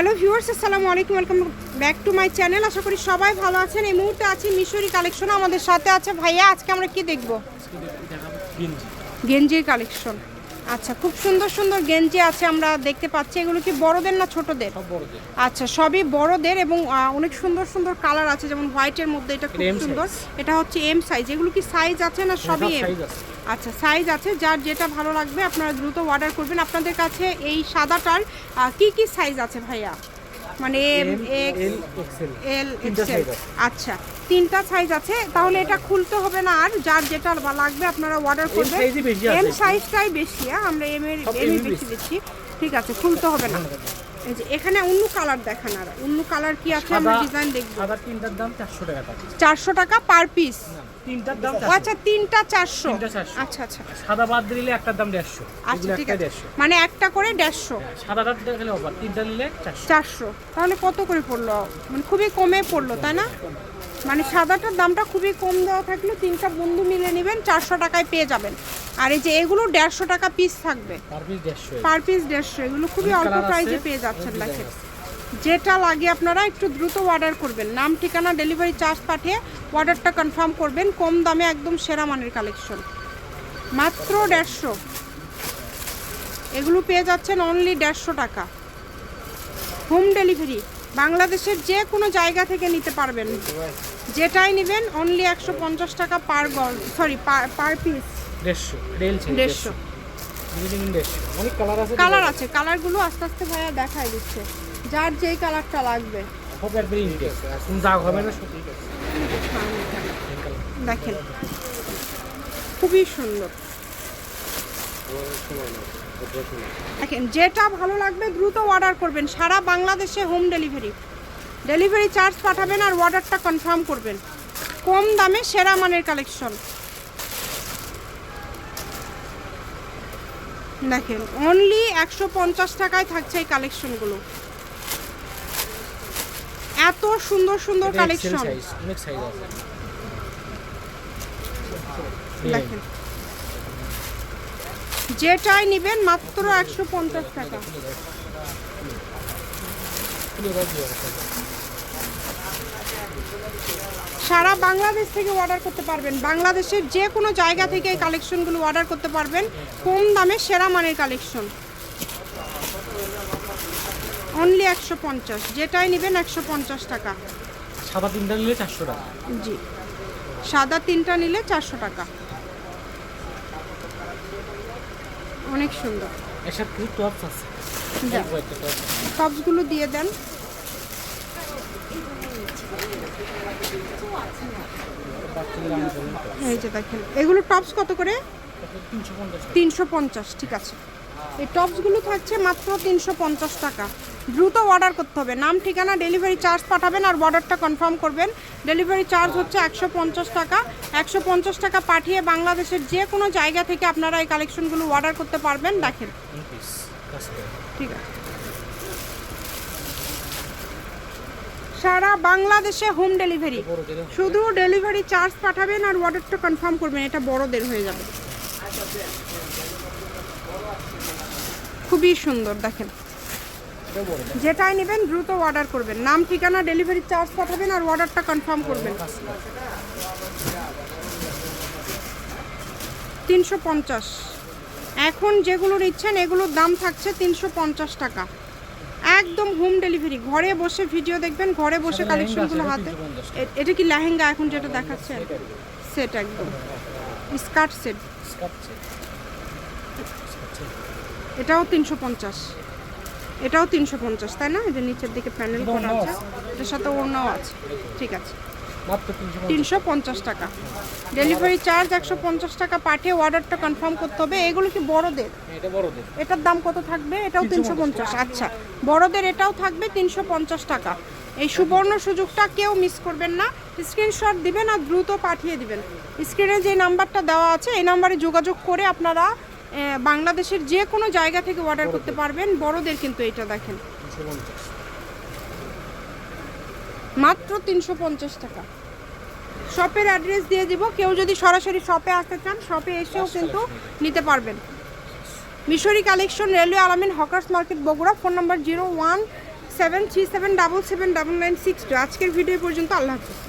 Hello viewers আসসালামু আলাইকুম welcome back to my channel. আশা করি সবাই ভালো আছেন। এই মুহূর্তে আছি মিশরি কালেকশন। আমাদের সাথে আছে ভাইয়া আজকে আমরা কি দেখব? গেঞ্জি। গেঞ্জির কালেকশন। আচ্ছা খুব সুন্দর সুন্দর গেঞ্জি আছে আমরা দেখতে পাচ্ছি। এগুলো কি বড়দের না ছোটদের? আচ্ছা সবই বড়দের এবং অনেক সুন্দর সুন্দর কালার আছে যেমন হোয়াইটের মধ্যে এটা খুব সুন্দর। এটা হচ্ছে এম সাইজ এগুলো কি সাইজ আছে না সবই এম আচ্ছা সাইজ আছে যার যেটা ভালো লাগবে আপনারা দ্রুত অর্ডার করবেন। আপনাদের কাছে এই সাদাটার কি কি সাইজ আছে ভাইয়া? মানে M L X L XL. আচ্ছা তিনটা সাইজ আছে তাহলে এটা খুলতে হবে না আর যার যেটা লাগবে আপনারা অর্ডার করবেন। এম সাইজটাই বেশি হ্যাঁ আমরা এম এর এম বেশি বেশি। দিচ্ছি। ঠিক আছে খুলতে হবে না। এই যে এখানে অন্য কালার দেখান আর অন্য কালার কি আছে? আমরা ডিজাইন দেখব। সাদা তিনটার দাম চারশো টাকা পাবে চারশো টাকা পার পিস তিনটার দাম আচ্ছা তিনটা চারশো। তিনটা 400 আচ্ছা আচ্ছা। সাদা বাদ দিলে একটার দাম দেড়শো। আচ্ছা ঠিক আছে। মানে একটা করে দেড়শো। সাদাটা দেখলে অফার তিনটা নিলে চারশো। চারশো। তাহলে কত করে পড়ল? মানে খুবই কমে পড়ল তাই না? মানে সাদাটার দামটা খুবই কম দেওয়া থাকলে তিনটা বন্ধু মিলে নেবেন চারশো টাকায় পেয়ে যাবেন। আর এই যে এগুলো দেড়শো টাকা পিস থাকবে। পার পিস দেড়শো। এগুলো খুবই অল্প প্রাইসে পেয়ে যাচ্ছেন দেখেন। যেটা লাগে আপনারা একটু দ্রুত অর্ডার করবেন। নাম ঠিকানা ডেলিভারি চার্জ পাঠিয়ে অর্ডারটা কনফার্ম করবেন। কম দামে একদম সেরা মানের কালেকশন মাত্র দেড়শো। এগুলো পেয়ে যাচ্ছেন অনলি দেড়শো টাকা। হোম ডেলিভারি বাংলাদেশের যে কোনো জায়গা থেকে নিতে পারবেন। যেটাই নেবেন অনলি একশো পঞ্চাশ টাকা পার গল সরি পার পিস দেড়শো রেল দেড়শো। অনেক কালার আছে কালার আছে কালারগুলো আস্তে আস্তে ভাইয়া দিচ্ছে। যার যেই কালারটা লাগবে। হবে না দেখেন। খুবই সুন্দর। দেখেন যেটা ভালো লাগবে দ্রুত অর্ডার করবেন। সারা বাংলাদেশে হোম ডেলিভারি ডেলিভারি চার্জ পাঠাবেন আর অর্ডারটা কনফার্ম করবেন। কম দামে সেরা মানের কালেকশন দেখেন অনলি একশো পঞ্চাশ টাকায় থাকছে এই কালেকশনগুলো এত সুন্দর সুন্দর কালেকশন দেখেন। যেটাই নেবেন মাত্র একশো পঞ্চাশ টাকা। সারা বাংলাদেশ থেকে অর্ডার করতে পারবেন। বাংলাদেশের যে কোনো জায়গা থেকে এই কালেকশনগুলো অর্ডার করতে পারবেন। কম দামে সেরা মানের কালেকশন অনলি একশো পঞ্চাশ। যেটাই নেবেন একশো পঞ্চাশ টাকা। সাদা তিনটা নিলে চারশো টাকা। জি। সাদা তিনটা নিলে চারশো টাকা। অনেক সুন্দর। এর দিয়ে কিছু টপস আছে যা অল্প একটা tops আছে। টপসগুলো দিয়ে দেন বাচ্চাদের আমি বললাম তো, এই যে দেখেন এগুলো টপস কত করে? তিনশো পঞ্চাশ ঠিক আছে। এই টপসগুলো থাকছে মাত্র তিনশো পঞ্চাশ টাকা। দ্রুত অর্ডার করতে হবে। নাম ঠিকানা ডেলিভারি চার্জ পাঠাবেন আর অর্ডারটা কনফার্ম করবেন। ডেলিভারি চার্জ হচ্ছে একশো পঞ্চাশ টাকা। একশো পঞ্চাশ টাকা পাঠিয়ে বাংলাদেশের যে কোনো জায়গা থেকে আপনারা এই কালেকশনগুলো অর্ডার করতে পারবেন। দেখেন। ঠিক আছে। সারা বাংলাদেশে হোম ডেলিভারি। শুধু ডেলিভারি চার্জ পাঠাবেন আর অর্ডারটা কনফার্ম করবেন, এটা বড়দের হয়ে যাবে। খুবই সুন্দর, দেখেন। যেটাই নেবেন দ্রুত অর্ডার করবেন। নাম, ঠিকানা, ডেলিভারি চার্জ পাঠাবেন আর অর্ডারটা কনফার্ম করবেন। তিনশো পঞ্চাশ। এখন যেগুলো নিচ্ছেন এগুলোর দাম থাকছে তিনশো পঞ্চাশ টাকা। একদম হোম ডেলিভারি ঘরে বসে ভিডিও দেখবেন ঘরে বসে কালেকশন কালেকশনগুলো হাতে। আছে, 350 এ- এটা কি লেহেঙ্গা এখন যেটা দেখাচ্ছে? সেট একদম। Skirt set. এটাও তিনশো পঞ্চাশ। এটাও তিনশো পঞ্চাশ তাই না? যে নিচের দিকে প্যানেল করা আছে। এটার সাথে অন্যও আছে। ঠিক আছে। তিনশো পঞ্চাশ। টাকা। ডেলিভারি চার্জ একশো পঞ্চাশ টাকা পাঠিয়ে অর্ডারটা কনফার্ম করতে হবে। এগুলো কি বড়দের? এটা বড়দের। এটার দাম কত থাকবে? এটাও তিনশো পঞ্চাশ। আচ্ছা বড়দের এটাও থাকবে তিনশো পঞ্চাশ টাকা। এই সুবর্ণ সুযোগটা কেউ মিস করবেন না। স্ক্রিনশট দিবেন আর দ্রুত পাঠিয়ে দিবেন। স্ক্রিনে যে নাম্বারটা দেওয়া আছে এই নাম্বারে যোগাযোগ করে আপনারা বাংলাদেশের যে কোনো জায়গা থেকে অর্ডার করতে পারবেন। বড়দের কিন্তু এটা দেখেন। মাত্র তিনশো পঞ্চাশ টাকা। শপের অ্যাড্রেস দিয়ে দিব। কেউ যদি সরাসরি শপে আসতে চান শপে এসেও কিন্তু নিতে পারবেন। মিশরি collection railway Alamin hawkers market Bogura phone number zero one seven three seven double seven double nine six two. আজকের ভিডিও পর্যন্ত আল্লাহ হাফিজ।